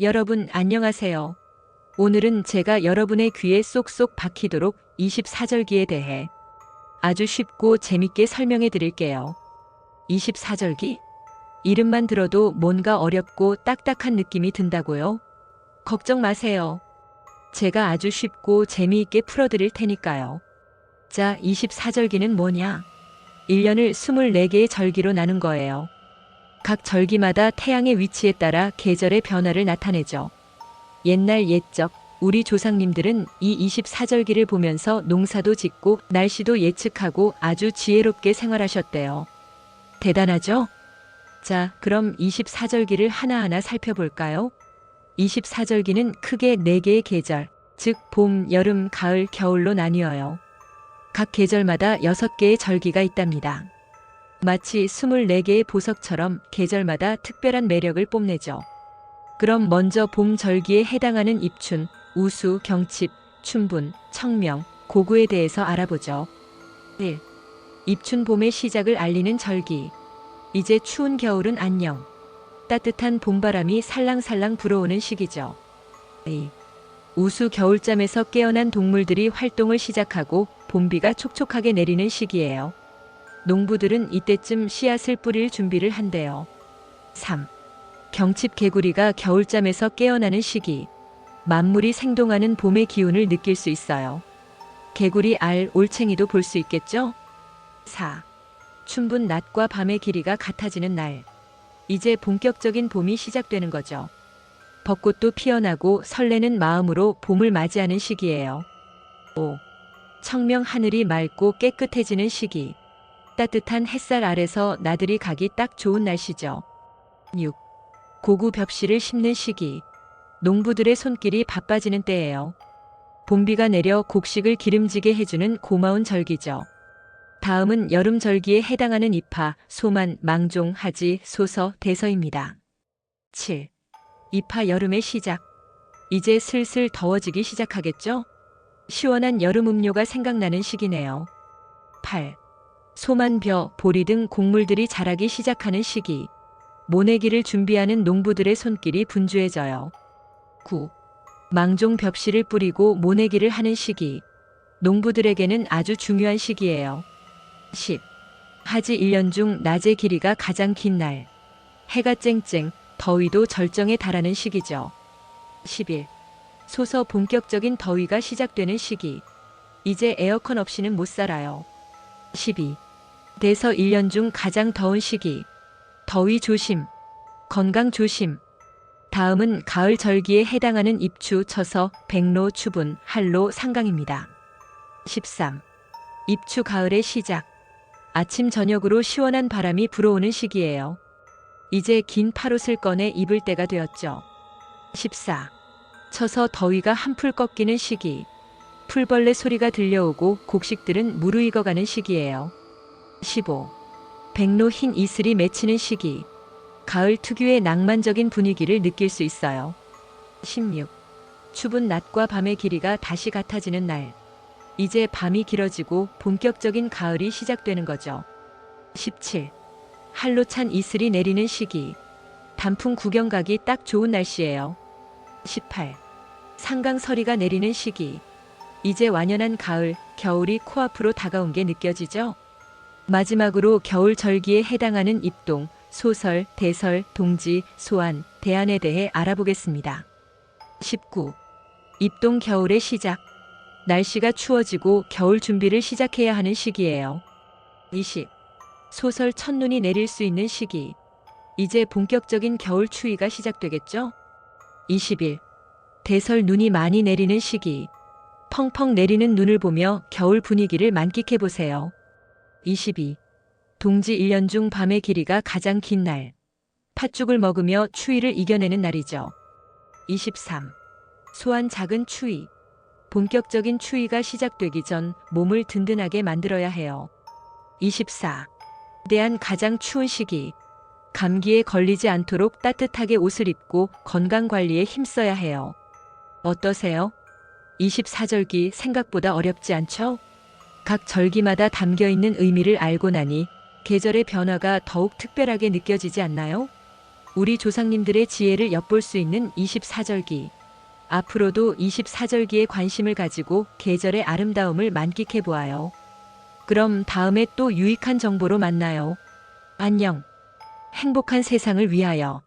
여러분 안녕하세요. 오늘은 제가 여러분의 귀에 쏙쏙 박히도록 24절기에 대해 아주 쉽고 재밌게 설명해 드릴게요. 24절기? 이름만 들어도 뭔가 어렵고 딱딱한 느낌이 든다고요? 걱정 마세요. 제가 아주 쉽고 재미있게 풀어드릴 테니까요. 자, 24절기는 뭐냐? 1년을 24개의 절기로 나눈 거예요. 각 절기마다 태양의 위치에 따라 계절의 변화를 나타내죠. 옛날 옛적 우리 조상님들은 이 24절기를 보면서 농사도 짓고 날씨도 예측하고 아주 지혜롭게 생활하셨대요. 대단하죠? 자, 그럼 24절기를 하나하나 살펴볼까요? 24절기는 크게 4개의 계절, 즉 봄, 여름, 가을, 겨울로 나뉘어요. 각 계절마다 6개의 절기가 있답니다. 마치 24개의 보석처럼 계절마다 특별한 매력을 뽐내죠. 그럼 먼저 봄 절기에 해당하는 입춘, 우수, 경칩, 춘분, 청명, 고구에 대해서 알아보죠. 1. 입춘 봄의 시작을 알리는 절기. 이제 추운 겨울은 안녕. 따뜻한 봄바람이 살랑살랑 불어오는 시기죠. 2. 우수 겨울잠에서 깨어난 동물들이 활동을 시작하고 봄비가 촉촉하게 내리는 시기예요. 농부들은 이때쯤 씨앗을 뿌릴 준비를 한대요. 3. 경칩 개구리가 겨울잠에서 깨어나는 시기. 만물이 생동하는 봄의 기운을 느낄 수 있어요. 개구리 알 올챙이도 볼 수 있겠죠? 4. 춘분 낮과 밤의 길이가 같아지는 날. 이제 본격적인 봄이 시작되는 거죠. 벚꽃도 피어나고 설레는 마음으로 봄을 맞이하는 시기예요. 5. 청명 하늘이 맑고 깨끗해지는 시기. 따뜻한 햇살 아래서 나들이 가기 딱 좋은 날씨죠. 6. 고구 벽시를 심는 시기. 농부들의 손길이 바빠지는 때예요. 봄비가 내려 곡식을 기름지게 해주는 고마운 절기죠. 다음은 여름 절기에 해당하는 이파, 소만, 망종, 하지, 소서, 대서입니다. 7. 이파 여름의 시작. 이제 슬슬 더워지기 시작하겠죠? 시원한 여름 음료가 생각나는 시기네요. 8. 소만벼, 보리 등 곡물들이 자라기 시작하는 시기. 모내기를 준비하는 농부들의 손길이 분주해져요. 9. 망종 벽시를 뿌리고 모내기를 하는 시기. 농부들에게는 아주 중요한 시기예요. 10. 하지 1년 중 낮의 길이가 가장 긴 날. 해가 쨍쨍, 더위도 절정에 달하는 시기죠. 11. 소서 본격적인 더위가 시작되는 시기. 이제 에어컨 없이는 못 살아요. 12. 대서 1년 중 가장 더운 시기. 더위 조심. 건강 조심. 다음은 가을 절기에 해당하는 입추, 처서, 백로, 추분, 한로, 상강입니다. 13. 입추 가을의 시작. 아침 저녁으로 시원한 바람이 불어오는 시기예요. 이제 긴 팔옷을 꺼내 입을 때가 되었죠. 14. 쳐서 더위가 한풀 꺾이는 시기. 풀벌레 소리가 들려오고 곡식들은 무르익어가는 시기예요. 15. 백로 흰 이슬이 맺히는 시기. 가을 특유의 낭만적인 분위기를 느낄 수 있어요. 16. 추분 낮과 밤의 길이가 다시 같아지는 날. 이제 밤이 길어지고 본격적인 가을이 시작되는 거죠. 17. 할로 찬 이슬이 내리는 시기. 단풍 구경 가기 딱 좋은 날씨예요. 18. 상강 서리가 내리는 시기. 이제 완연한 가을, 겨울이 코앞으로 다가온 게 느껴지죠? 마지막으로 겨울 절기에 해당하는 입동, 소설, 대설, 동지, 소환, 대안에 대해 알아보겠습니다. 19. 입동 겨울의 시작. 날씨가 추워지고 겨울 준비를 시작해야 하는 시기예요. 20. 소설 첫눈이 내릴 수 있는 시기. 이제 본격적인 겨울 추위가 시작되겠죠? 21. 대설 눈이 많이 내리는 시기. 펑펑 내리는 눈을 보며 겨울 분위기를 만끽해 보세요. 22. 동지 1년 중 밤의 길이가 가장 긴 날. 팥죽을 먹으며 추위를 이겨내는 날이죠. 23. 소한 작은 추위. 본격적인 추위가 시작되기 전 몸을 든든하게 만들어야 해요. 24. 대한 가장 추운 시기. 감기에 걸리지 않도록 따뜻하게 옷을 입고 건강 관리에 힘써야 해요. 어떠세요? 24절기 생각보다 어렵지 않죠? 각 절기마다 담겨 있는 의미를 알고 나니 계절의 변화가 더욱 특별하게 느껴지지 않나요? 우리 조상님들의 지혜를 엿볼 수 있는 24절기. 앞으로도 24절기에 관심을 가지고 계절의 아름다움을 만끽해 보아요. 그럼 다음에 또 유익한 정보로 만나요. 안녕. 행복한 세상을 위하여.